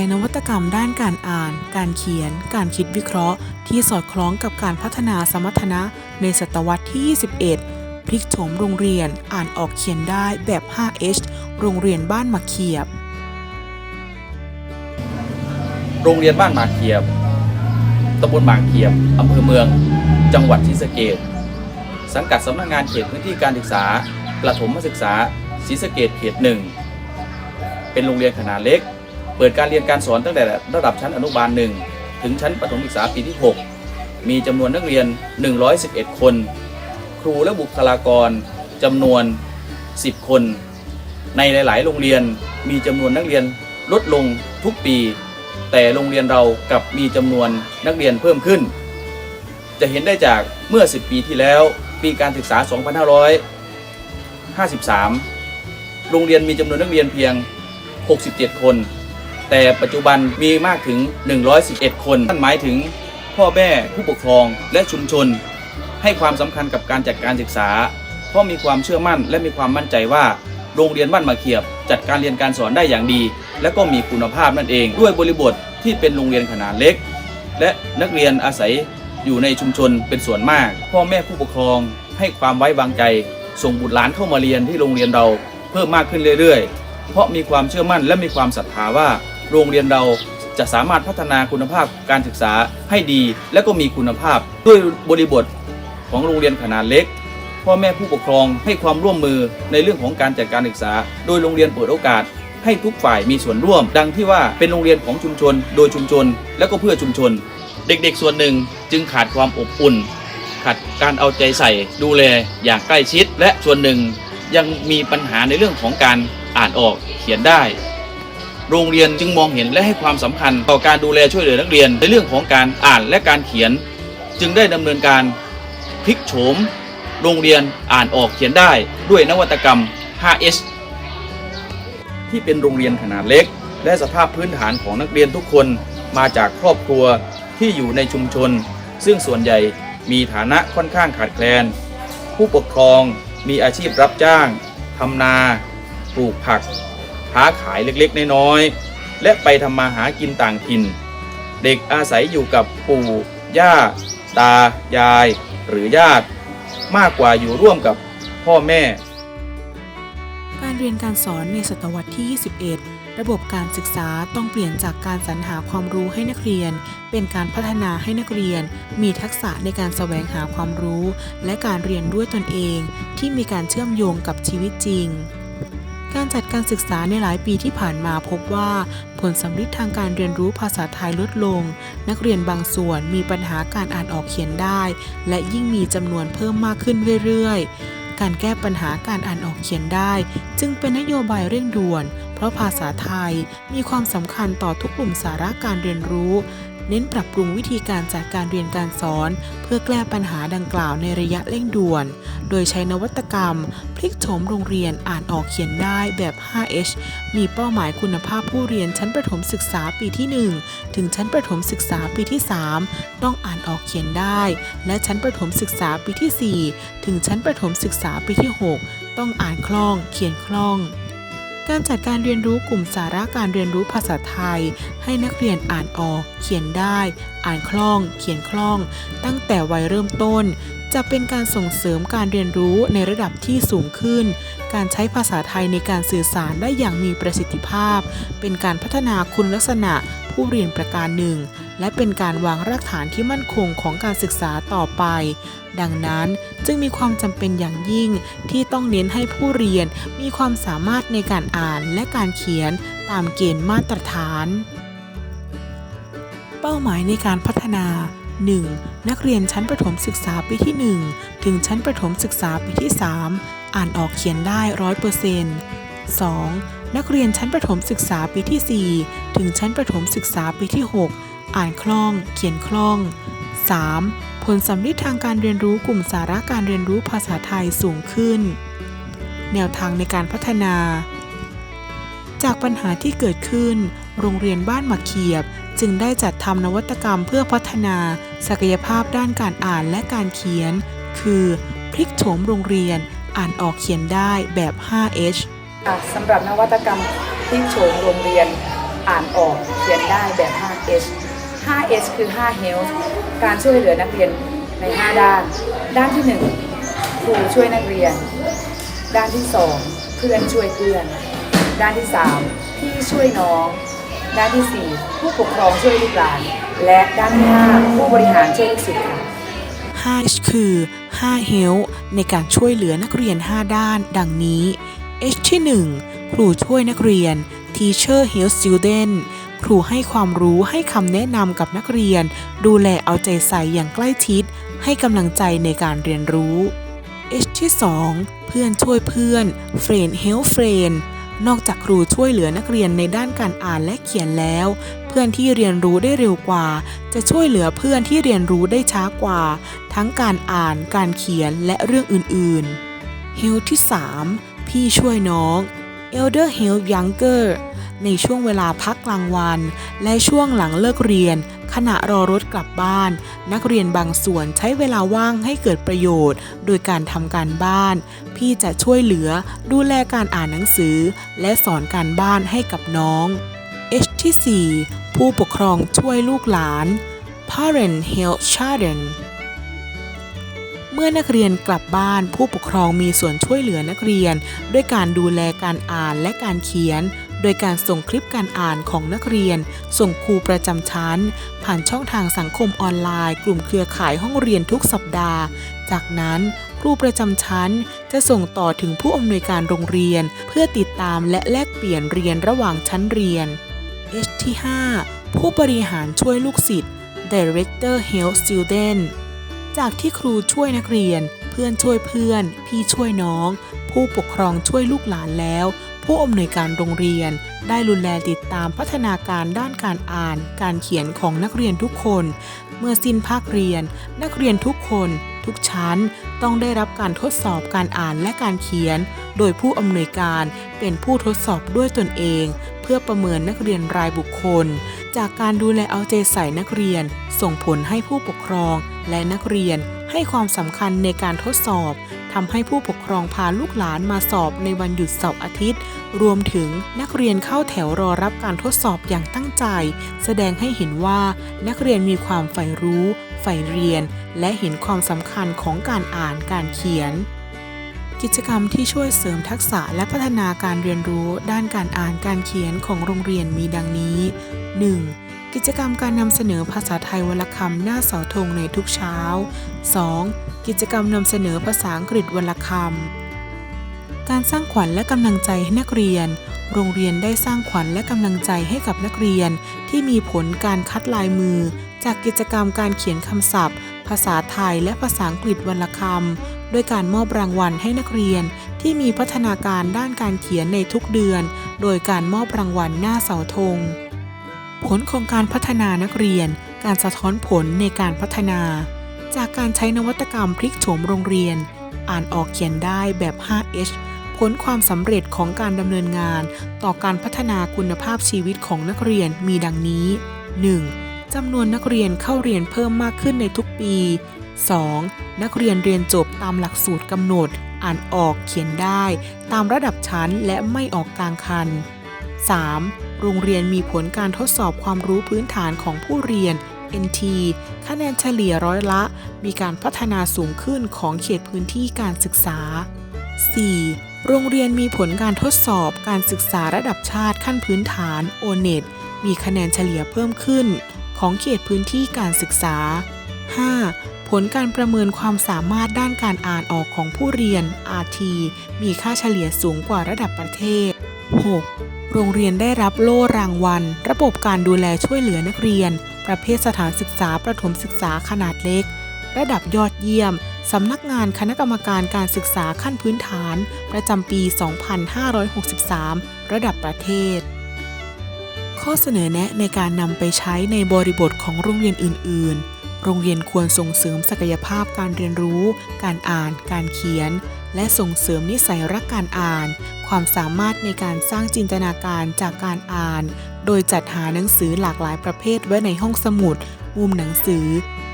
ในนวัตกรรมด้านการอ่าน การเขียน การคิดวิเคราะห์ ที่สอดคล้องกับการพัฒนาสมรรถนะในศตวรรษที่ 21 พลิกโฉมโรงเรียนอ่านออกเขียนได้แบบ 5H โรงเรียนบ้านมะเขียบ โรงเรียนบ้านหมากเขียบตำบลหมากเขียบอำเภอเมือง จังหวัดศรีสะเกษสังกัดสำนักงานเขตพื้นที่การศึกษา ประถมศึกษาศรีสะเกษเขตหนึ่ง เป็นโรงเรียนขนาดเล็ก เปิดการเรียนการสอนตั้งแต่ระดับชั้นอนุบาลหนึ่งถึงชั้นประถมศึกษาปีที่ 6 มีจำนวนนักเรียน 111 คน ครูและบุคลากรจำนวน 10 คน ในหลาย ๆ โรงเรียนมีจำนวนนักเรียนลดลงทุกปี แต่โรงเรียนเรากับมีจำนวนนักเรียนเพิ่มขึ้น จะเห็นได้จากเมื่อ 10 ปีที่แล้วปีการศึกษา 2553 โรงเรียนมีจำนวนนักเรียนเพียง 67 คน แต่ปัจจุบันมีมากถึง 111 คนนั่นหมายถึงพ่อแม่ผู้ปกครองและชุมชน ให้ความสำคัญกับการจัดการศึกษา เพราะมีความเชื่อมั่นและมีความมั่นใจว่า โรงเรียนบ้านมะเขียบ จัดการเรียนการสอนได้อย่างดี และก็มีคุณภาพนั่นเอง ด้วยบริบทที่เป็นโรงเรียนขนาดเล็ก และนักเรียนอาศัยอยู่ในชุมชนเป็นส่วนมาก พ่อแม่ผู้ปกครอง ให้ความไว้วางใจ ส่งบุตรหลานเข้ามาเรียนที่โรงเรียนเราเพิ่มมากขึ้นเรื่อยๆ เพราะมีความเชื่อมั่นและมีความศรัทธาว่า โรงเรียนเราจะสามารถพัฒนาคุณภาพการศึกษาให้ดี และก็มีคุณภาพ ด้วยบริบทของโรงเรียนขนาดเล็ก พ่อแม่ผู้ปกครองให้ความร่วมมือในเรื่องของการจัดการศึกษา โดยโรงเรียนเปิดโอกาส ให้ทุกฝ่ายมีส่วนร่วม ดังที่ว่าเป็นโรงเรียนของชุมชน โดยชุมชน และก็เพื่อชุมชน เด็กๆ ส่วนหนึ่งจึงขาดความอบอุ่น ขาดการเอาใจใส่ดูแลอย่างใกล้ชิด และส่วนหนึ่งยังมีปัญหาในเรื่องของการอ่านออกเขียนได้ โรงเรียนจึงมองเห็นและให้ความสำคัญต่อการดูแลช่วยเหลือนักเรียน ในเรื่องของการอ่านและการเขียน จึงได้ดำเนินการพลิกโฉม โรงเรียนอ่านออกเขียนได้ด้วยนวัตกรรม 5S ที่เป็นโรงเรียนขนาดเล็ก และสภาพพื้นฐานของนักเรียนทุกคนมาจากครอบครัวที่อยู่ในชุมชน ซึ่งส่วนใหญ่มีฐานะค่อนข้างขาดแคลน ผู้ปกครองมีอาชีพรับจ้างทำนา ปลูกผัก ค้าขายเล็กๆ น้อยๆ และไปทำมาหากินต่างถิ่น เด็กอาศัยอยู่กับปู่ ย่า ตา ยาย หรือญาติ มากกว่าอยู่ร่วมกับพ่อแม่ การเรียนการสอนในศตวรรษที่ 21 ระบบการศึกษาต้องเปลี่ยนจากการสรรหาความรู้ให้นักเรียน เป็นการพัฒนาให้นักเรียน มีทักษะในการแสวงหาความรู้ และการเรียนด้วยตนเอง ที่มีการเชื่อมโยงกับชีวิตจริง จัดการศึกษาในหลายปีที่ผ่านมาพบว่า ผลสำลิดทางการเรียนรู้ภาษาไทยลดลง นักเรียนบางส่วนมีปัญหาการอ่านออกเขียนได้ และยิ่งมีจำนวนเพิ่มมากขึ้นเรื่อยๆ การแก้ปัญหาการอ่านออกเขียนได้ จึงเป็นนโยบายเร่งด่วน เพราะภาษาไทยมีความสำคัญต่อทุกกลุ่มสาระการเรียนรู้ เน้นปรับปรุงวิธีการจัดการเรียนการสอน เพื่อแก้ปัญหาดังกล่าวในระยะเร่งด่วน โดยใช้นวัตกรรม พลิกโฉมโรงเรียนอ่านออกเขียนได้แบบ 5H มีเป้าหมายคุณภาพผู้เรียนชั้นประถมศึกษาปีที่ 1 ถึงชั้นประถมศึกษาปีที่ 3 ต้องอ่านออกเขียนได้ และชั้นประถมศึกษาปีที่ 4 ถึงชั้นประถมศึกษาปีที่ 6 ต้องอ่านคล่องเขียนคล่อง การจัดการเรียนรู้กลุ่มสาระการเรียนรู้ภาษาไทย ให้นักเรียนอ่านออก เขียนได้ อ่านคล่อง เขียนคล่อง ตั้งแต่วัยเริ่มต้น จะเป็นการส่งเสริมการเรียนรู้ในระดับที่สูงขึ้น การใช้ภาษาไทยในการสื่อสารได้อย่างมีประสิทธิภาพ เป็นการพัฒนาคุณลักษณะผู้เรียนประการหนึ่ง และเป็นการวางรากฐานที่มั่นคงของการศึกษาต่อไป ดังนั้นจึงมีความจำเป็นอย่างยิ่งที่ต้องเน้นให้ผู้เรียนมีความสามารถในการอ่านและการเขียนตามเกณฑ์มาตรฐาน เป้าหมายในการพัฒนา 1. นักเรียนชั้นประถมศึกษาปีที่ 1 ถึงชั้นประถมศึกษาปีที่ 3 อ่านออกเขียนได้ร้อยเปอร์เซ็นต์ 2. นักเรียนชั้นประถมศึกษาปีที่ 4 ถึงชั้นประถมศึกษาปีที่ 6 อ่านคล่อง เขียนคล่อง 3. ผลสำลิดทางการเรียนรู้กลุ่มสาระการเรียนรู้ภาษาไทยสูงขึ้น แนวทางในการพัฒนา จากปัญหาที่เกิดขึ้น โรงเรียนบ้านมะเขียบ จึงได้จัดทำนวัตกรรมเพื่อพัฒนา ศักยภาพด้านการอ่านและการเขียน คือพลิกโฉมโรงเรียนอ่านออกเขียนได้แบบ 5H สำหรับนวัตกรรมพลิกโฉมโรงเรียนอ่านออกเขียนได้แบบ 5H 5H คือ 5 Health การช่วยเหลือนักเรียนใน 5 ด้าน ด้านที่ 1 ครูช่วยนักเรียน ด้านที่ 2 เพื่อนช่วยเพื่อน ด้านที่ 3 พี่ช่วยน้อง ด้านที่ 4 ผู้ปกครองช่วยลูกหลาน และด้านที่5ผู้บริหารช่วยลูกศิษย์ค่ะ 5H คือ 5 Help ในการช่วยเหลือนักเรียน 5 ด้านดังนี้ H ที่ 1 ครูช่วยนักเรียน Teacher help student ครูให้ความรู้ให้คำแนะนำกับนักเรียน ดูแลเอาใจใส่อย่างใกล้ชิด ให้กำลังใจในการเรียนรู้ H ที่ 2 เพื่อนช่วยเพื่อน Friend help friend นอกจากครูช่วยเหลือนักเรียนในด้านการอ่านและเขียนแล้ว เพื่อนที่เรียนรู้ได้เร็วกว่า จะช่วยเหลือเพื่อนที่เรียนรู้ได้ช้ากว่า ทั้งการอ่าน การเขียนและเรื่องอื่นๆ Help ที่ 3 พี่ช่วยน้อง Elder help younger ในช่วงเวลาพักกลางวัน และช่วงหลังเลิกเรียน ขณะรอรถกลับบ้าน นักเรียนบางส่วนใช้เวลาว่างให้เกิดประโยชน์ โดยการทำการบ้าน พี่จะช่วยเหลือดูแลการอ่านหนังสือ และสอนการบ้านให้กับน้อง H ที่ 4 ผู้ปกครองช่วยลูกหลาน Parent help children เมื่อนักเรียนกลับบ้านผู้ปกครองมีส่วนช่วยเหลือนักเรียน ด้วยการดูแลการอ่านและการเขียน โดยการส่งคลิปการอ่านของนักเรียน ส่งครูประจำชั้น ผ่านช่องทางสังคมออนไลน์ กลุ่มเครือข่ายห้องเรียนทุกสัปดาห์ จากนั้นครูประจำชั้นจะส่งต่อถึงผู้อำนวยการโรงเรียน เพื่อติดตามและแลกเปลี่ยนเรียนระหว่างชั้นเรียน H ที่ 5 ผู้บริหารช่วยลูกศิษย์ Director Help Student จากที่ครูช่วยนักเรียน เพื่อนช่วยเพื่อน พี่ช่วยน้อง ผู้ปกครองช่วยลูกหลานแล้ว ผู้อำนวยการโรงเรียน ได้ดูแลติดตามพัฒนาการด้านการอ่าน การเขียนของนักเรียนทุกคน เมื่อสิ้นภาคเรียน นักเรียนทุกคน ทุกชั้นต้องได้รับการทดสอบการอ่านและการเขียน โดยผู้อำนวยการเป็นผู้ทดสอบด้วยตนเอง เพื่อประเมินนักเรียนรายบุคคล จากการดูแลเอาใจใส่นักเรียน ส่งผลให้ผู้ปกครองและนักเรียนให้ความสำคัญในการทดสอบ ทำให้ผู้ปกครองพาลูกหลานมาสอบในวันหยุดเสาร์อาทิตย์ รวมถึงนักเรียนเข้าแถวรอรับการทดสอบอย่างตั้งใจ แสดงให้เห็นว่านักเรียนมีความใฝ่รู้ใฝ่เรียน และเห็นความสำคัญของการอ่านการเขียนกิจกรรมที่ช่วยเสริมทักษะและพัฒนาการเรียนรู้ด้านการอ่านการเขียนของโรงเรียนมีดังนี้ 1. กิจกรรมการนำเสนอภาษาไทยวรรณคำหน้าเสาธงในทุกเช้า 2. กิจกรรมนำเสนอภาษาอังกฤษวรรณคำ การสร้างขวัญและกำลังใจให้นักเรียน โรงเรียนได้สร้างขวัญและกำลังใจให้กับนักเรียน ที่มีผลการคัดลายมือ จากกิจกรรมการเขียนคำศัพท์ ภาษาไทยและภาษาอังกฤษวรรณคำด้วยการมอบรางวัลให้นักเรียน ที่มีพัฒนาการด้านการเขียนในทุกเดือน โดยการมอบรางวัลหน้าเสาธง ผลของการพัฒนานักเรียน การสะท้อนผลในการพัฒนา จากการใช้นวัตกรรมพลิกโฉมโรงเรียน อ่านออกเขียนได้แบบ 5H ผลความสำเร็จของการดำเนินงาน ต่อการพัฒนาคุณภาพชีวิตของนักเรียนมีดังนี้ 1. จำนวนนักเรียนเข้าเรียนเพิ่มมากขึ้นในทุกปี 2. นักเรียนเรียนจบตามหลักสูตรกำหนด อ่านออกเขียนได้ ตามระดับชั้นและไม่ออกกลางคัน 3. โรงเรียนมีผลการทดสอบความรู้พื้นฐานของผู้เรียน NT คะแนนเฉลี่ยร้อยละ มีการพัฒนาสูงขึ้นของเขตพื้นที่การศึกษา 4. โรงเรียนมีผลการทดสอบการศึกษาระดับชาติขั้นพื้นฐาน O-NET มีคะแนนเฉลี่ยเพิ่มขึ้น ของเขตพื้นที่การศึกษา 5. ผลการประเมินความสามารถด้านการอ่านออกของผู้เรียน RT มีค่าเฉลี่ยสูงกว่าระดับประเทศ 6. โรงเรียนได้รับโล่รางวัล ระบบการดูแลช่วยเหลือนักเรียน ประเภทสถานศึกษาประถมศึกษาขนาดเล็ก ระดับยอดเยี่ยม สำนักงานคณะกรรมการการศึกษาขั้นพื้นฐาน ประจำปี 2563 ระดับประเทศ ข้อเสนอแนะในการนำไปใช้ในบริบทของโรงเรียนอื่น ๆโรงเรียนควรส่งเสริมศักยภาพการเรียนรู้ การอ่าน การเขียน และส่งเสริมนิสัยรักการอ่าน ความสามารถในการสร้างจินตนาการจากการอ่าน โดยจัดหาหนังสือหลากหลายประเภทไว้ในห้องสมุดมุมหนังสือ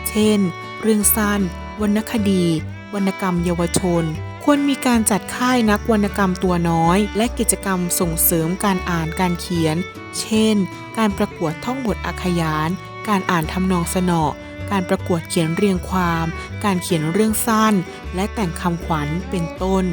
เช่น เรื่องสั้น วรรณคดี วรรณกรรมเยาวชน ควรมีการจัดค่ายนักวรรณกรรมตัวน้อย และกิจกรรมส่งเสริมการอ่านการเขียน เช่น การประกวดท่องบทอักขยาน การอ่านทำนองสนอการประกวดเขียนเรียงความ การเขียนเรื่องสั้น และแต่งคำขวัญเป็นต้น